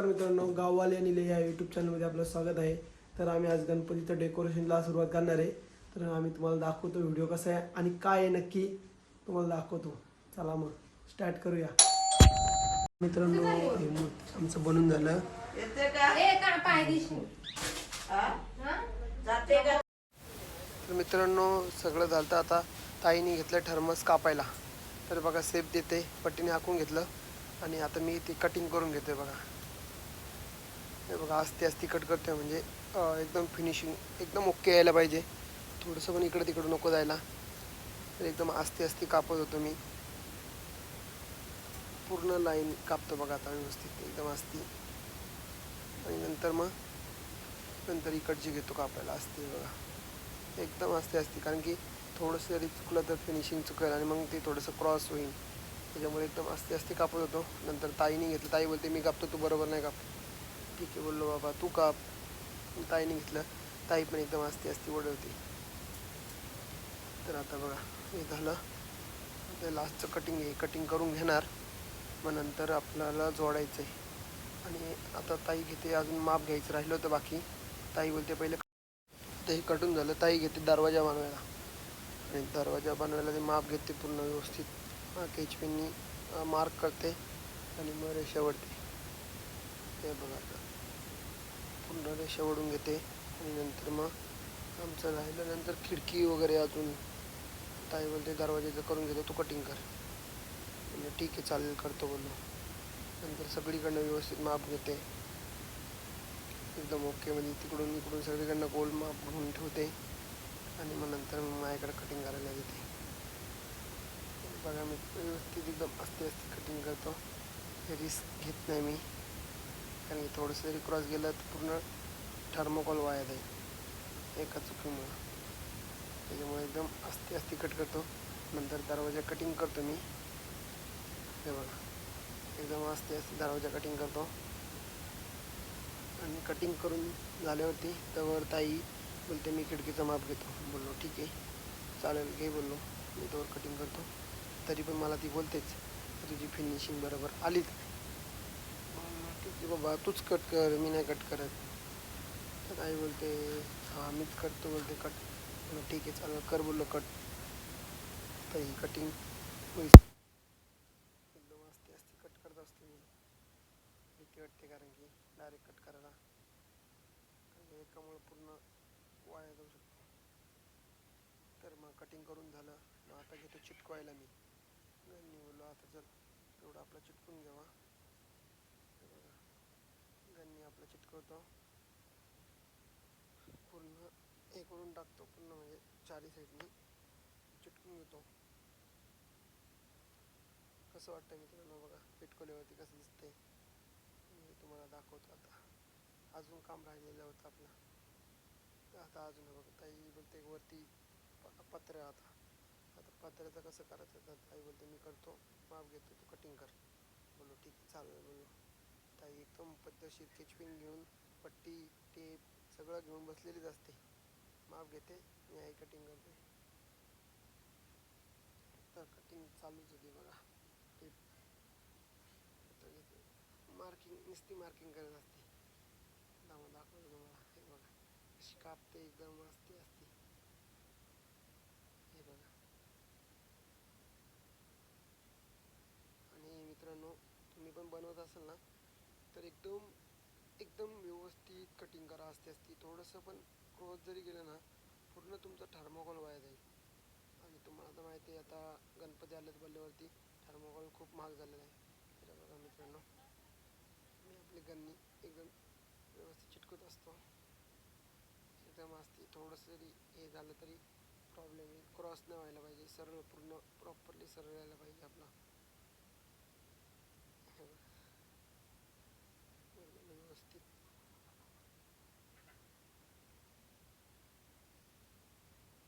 नमस्कार मित्रांनो गाववाले आणि ले या यूट्यूब चॅनलमध्ये आपलं स्वागत आहे. तर आम्ही आज गणपतीचं डेकोरेशनला सुरुवात करणार आहे. तर आम्ही तुम्हाला दाखवतो व्हिडिओ कसा आहे आणि काय आहे नक्की तुम्हाला दाखवतो. चला मग स्टार्ट करूया. मित्रांनो हे मूर्ती आमचं बनून झालं. येते का? ए का पाय दिशी. हा? हा? जाते का? तर मित्रांनो सगळं झालं आता. ताईने घेतलं थर्मस कापायला. तर बघा सेफ देते. पट्टीने हाकून घेतलं. आणि आता मी ती कटिंग करून घेतोय बघा. हे बघा आस्ते आस्ती कट करतोय म्हणजे एकदम फिनिशिंग एकदम ओके यायला पाहिजे. थोडंसं पण इकडं तिकडं नको जायला. तर एकदम आस्ते आस्ती कापत होतो मी. पूर्ण लाईन कापतो बघा आता व्यवस्थित. एकदम आस्ती. आणि नंतर मग नंतर इकडची घेतो कापायला. असते बघा. एकदम असते असते कारण की थोडंसं जरी चुकलं तर फिनिशिंग चुकेल आणि मग ते थोडंसं क्रॉस होईल. त्याच्यामुळे एकदम असते असते कापत होतो. नंतर ताईने घेतलं. ताई बोलते मी कापतो तू बरोबर नाही काप ठीक आहे बोललो बाबा. तू का? ताईने घेतलं. ताई पण एकदम असते असते ओढवते तर आता बघा हे झालं. ते लास्टचं कटिंग आहे. कटिंग करून घेणार. मग नंतर आपल्याला जोडायचं आहे आणि आता ताई घेते अजून माप घ्यायचं राहिलं होतं बाकी. ताई बोलते पहिले ते हे कटून झालं. ताई घेते दरवाजा बनवायला. आणि दरवाजा बनवायला ते माप घेते पूर्ण व्यवस्थित. केच पेननी मार्क करते. आणि मग रेषा ओढते ते बघा आता. पूर्ण रेषा ओढून घेते आणि नंतर मग आमचं राहिलं नंतर खिडकी वगैरे अजून. ताई बोलते दरवाजाचं करून घेतो तू कटिंग कर. म्हणजे ठीक आहे चालेल करतो बोललो. नंतर सगळीकडनं व्यवस्थित माप घेते. एकदम ओके म्हणजे तिकडून इकडून सगळीकडनं गोल माप घेऊन ठेवते. आणि मग नंतर मग माझ्याकडे कटिंग करायला देते बघा मी व्यवस्थित एकदम असते असते कटिंग करतो. हे रिस्क घेत नाही मी. कारण की थोडंसं जरी क्रॉस गेलं तर पूर्ण थर्मोकॉल वाया जाईल. एका चुकीमुळं. त्याच्यामुळे एकदम अस्ती अस्ती कट करतो. नंतर दरवाजा कटिंग करतो मी. हे बघा. एकदम अस्ती असते दरवाजा कटिंग करतो. आणि कटिंग करून झाल्यावरती त्यावर ताई बोलते मी खिडकीचा माप घेतो. बोललो ठीक आहे. चालेल घे बोललो. मी त्यावर कटिंग करतो. तरी पण मला ती बोलतेच तुझी फिनिशिंग बरोबर आलीच. की बाबा तूच कट कर मी नाही कट करत. तर आई बोलते हां मीच करतो बोलते कट ठीक आहे चालेल कर बोललो कट तर ही कटिंग होईल. एकदम असते असते कट करत असतो मी. भीती वाटते कारण की डायरेक्ट कट करायला. कारण एकामुळे पूर्ण वाया जाऊ शकतो. तर मग कटिंग करून झालं. मग आता घेतो चिटकवायला मी. मी बोललो आता जर एवढं आपला चिटकून घ्यावा गन्नी आपलं चिटकवतो. पूर्ण हे करून टाकतो पूर्ण म्हणजे चारी साईडनी चिटकून घेतो. कसं वाटतं मित्रांनो बघा चिटकवल्यावरती कसं दिसते मी तुम्हाला दाखवतो आता. अजून काम राहिलेलं होतं आपलं. आता अजून बघा ताई बोलते वरती पत्र आता. आता पत्र्याचं कसं करायचं? तर ताई बोलते मी करतो. माप घेतो तू कटिंग कर. बोलो ठीक आहे चालेल बोललो. आता एकदम पद्धतशीर केचपिन घेऊन पट्टी टेप सगळं घेऊन बसलेलीच असते. माप घेते मी आई कटिंग करते. तर कटिंग चालूच होती बघा. टेप घेते. मार्किंग नुसती मार्किंग करत असते. दामा दाखवतो तुम्हाला. हे बघा. अशी कापते एकदम असते असते. हे बघा. आणि मित्रांनो तुम्ही पण बनवत असाल ना तर एकदम एकदम व्यवस्थित कटिंग करा असते असते थोडंसं पण क्रॉस जरी गेलं ना पूर्ण तुमचं थर्मोकॉल वाया जाईल. आणि तुम्हाला तर माहिती आहे आता गणपती आलेत बोलल्यावरती थर्मोकॉल खूप महाग झालेला आहे. तर बघा मित्रांनो मी आपली गन्नी एकदम व्यवस्थित चिटकत असतो. एकदम असते थोडंसं जरी हे झालं तरी प्रॉब्लेम येईल क्रॉस नाही व्हायला पाहिजे. सरळ पूर्ण प्रॉपरली सरळ यायला पाहिजे आपला हे बघा. एकदम व्यवस्थित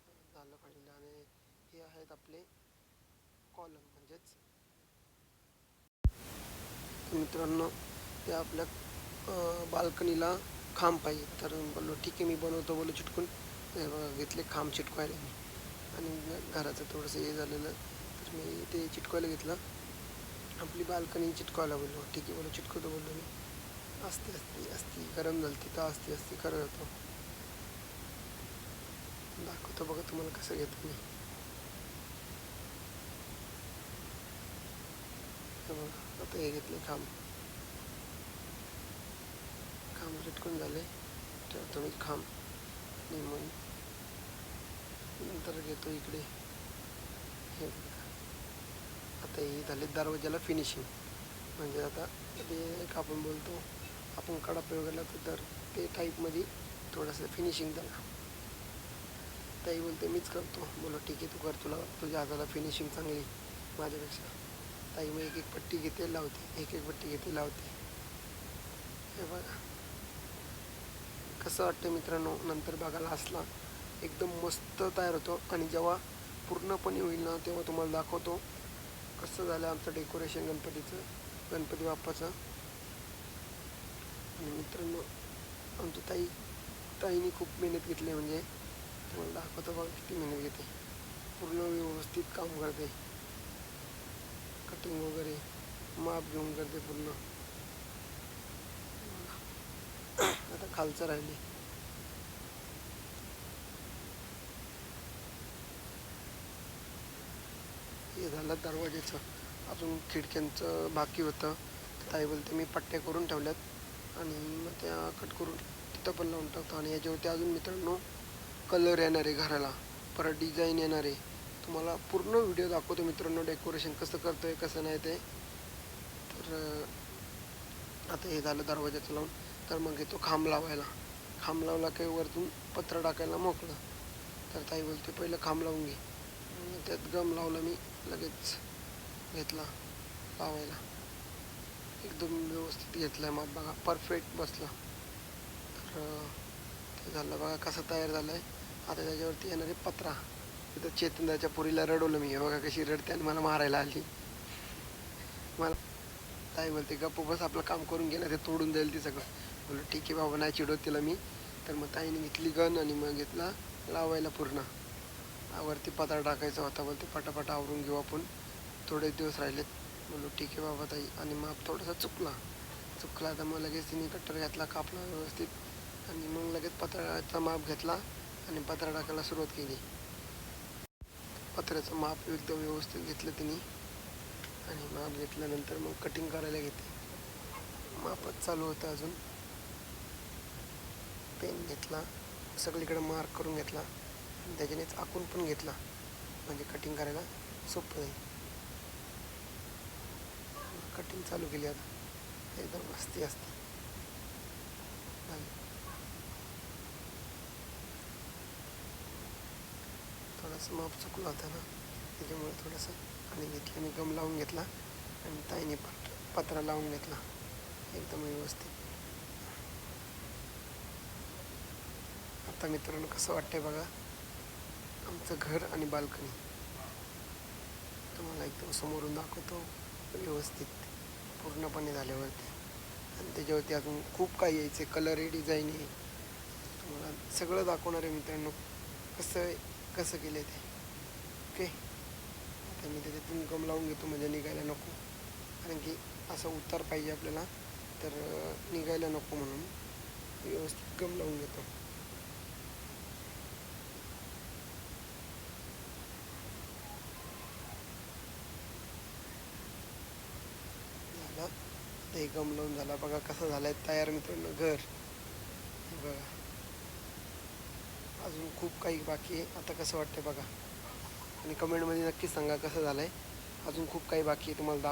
झालं पाहिजे आणि हे आहेत आपले कॉलम म्हणजेच. मित्रांनो ते आपल्या बाल्कनीला खांब पाहिजे. तर बोललो ठीक आहे मी बनवतो बोललो चिटकून. घेतले खांब चिटकवायला मी. आणि घराचं थोडंसं हे झालेलं. तर मी ते चिटकवायला घेतलं. आपली बाल्कनी चिटकवायला बोललो. ठीक आहे बोललो चिटकवतो बोललो मी. असते असते असती. गरम झाली तिथं असते असते करत होतो. दाखवतो बघा तुम्हाला कसं घेतो मी बघा आता हे घेतलं खांब खांब चिटकून झाले ठेवतो मी खांब निमून मग नंतर घेतो इकडे हे आता हे झाले दरवाज्याला फिनिशिंग म्हणजे आता ते एक आपण बोलतो आपण कडा प्रयोगाला तर तर ते टाईपमध्ये थोडंसं फिनिशिंग झाला ताई बोलते मीच करतो. बोला ठीक आहे तू कर तुला तुझ्या हाताला फिनिशिंग चांगली माझ्यापेक्षा. ताई मग एक एक पट्टी घेते लावते एक एक पट्टी घेते लावते. हे बघा. कसं वाटतं मित्रांनो नंतर बघायला असला एकदम मस्त तयार होतो आणि जेव्हा पूर्णपणे होईल ना तेव्हा तुम्हाला दाखवतो कसं झालं आमचं डेकोरेशन गणपतीचं गणपती बाप्पाचं. आणि मित्रांनो आमची ताई ताईने खूप मेहनत घेतली म्हणजे तुम्हाला दाखवतो बघा किती मेहनत घेते पूर्ण व्यवस्थित काम करते. कटिंग वगैरे माप घेऊन करते पूर्ण. आता खालचं राहिली. हे झालं दरवाजेचं. अजून खिडक्यांचं बाकी होतं. ताई बोलते मी पट्ट्या करून ठेवल्यात आणि मग त्या कट करून तिथं पण लावून टाकतो आणि याच्यावरती अजून मित्रांनो कलर येणार आहे घराला परत डिझाईन येणार. आहे तुम्हाला पूर्ण व्हिडिओ दाखवतो मित्रांनो डेकोरेशन कसं करतो आहे कसं नाही ते. तर आता हे झालं दरवाजाचं लावून. तर मग येतो खांब लावायला. खांब लावला काही वरतून पत्र टाकायला मोकळं. तर ताई बोलते पहिलं खांब लावून घे. मग त्यात गम लावला मी लगेच घेतला लावायला. एकदम व्यवस्थित घेतला आहे मग बघा परफेक्ट बसला. तर ते झालं बघा कसं तयार झालं आहे आता त्याच्यावरती येणारे पत्रा तिथं चेतनदाच्या पुरीला रडवलं मी. हे बघा कशी रडते आणि मला मारायला आली. मला ताई बोलते गप्प बस आपलं काम करून घेणार ते तोडून जाईल ती सगळं. बोललो ठीक आहे बाबा नाही चिडवत तिला मी. तर मग ताईने घेतली गन आणि मग घेतला लावायला पूर्ण. वरती पत्रा टाकायचा होता बोलते पटापट आवरून घेऊ आपण. थोडे दिवस राहिलेत. बोललो ठीक आहे बाबा ताई. आणि माप थोडासा चुकला. चुकला तर मग लगेच तिने कट्टर घातला कापला व्यवस्थित. आणि मग लगेच पत्राचा माप घेतला. आणि पत्रा टाकायला सुरुवात केली. पत्र्याचं माप एकदम व्यवस्थित घेतलं तिने. आणि माप घेतल्यानंतर मग कटिंग करायला घेते मापच चालू होतं अजून. पेन घेतला. सगळीकडे मार्क करून घेतला. आणि त्याच्यानेच आखून पण घेतला. म्हणजे कटिंग करायला सोपं जाईल. कटिंग चालू केली आता. एकदम मस्ती असते झाली. थोडंसं माप चुकलं होतं ना त्याच्यामुळे थोडंसं आणि घेतलं मी गम लावून घेतला आणि ताईने पट पत्रा लावून घेतला. एकदम व्यवस्थित. आता मित्रांनो कसं वाटतंय बघा आमचं घर आणि बाल्कनी. तुम्हाला एकदम समोरून दाखवतो व्यवस्थित पूर्णपणे झाल्यावरती. आणि त्याच्यावरती अजून खूप काही यायचे कलर आहे डिझाईन आहे तुम्हाला सगळं दाखवणार आहे मित्रांनो कसं आहे? कसं केलं आहे ते? ओके आता मी त्याच्यातून गम लावून घेतो म्हणजे निघायला नको. कारण की असा उतार पाहिजे आपल्याला. तर निघायला नको म्हणून व्यवस्थित गम लावून घेतो. झाला. ते गम लावून झाला. बघा कसं झालंय तयार मित्रांनो घर. बघा. अजून खूप काही बाकी आहे. आता कसं वाटतंय बघा. आणि कमेंटमध्ये नक्कीच सांगा कसं झालंय. अजून खूप काही बाकी आहे तुम्हाला दाखव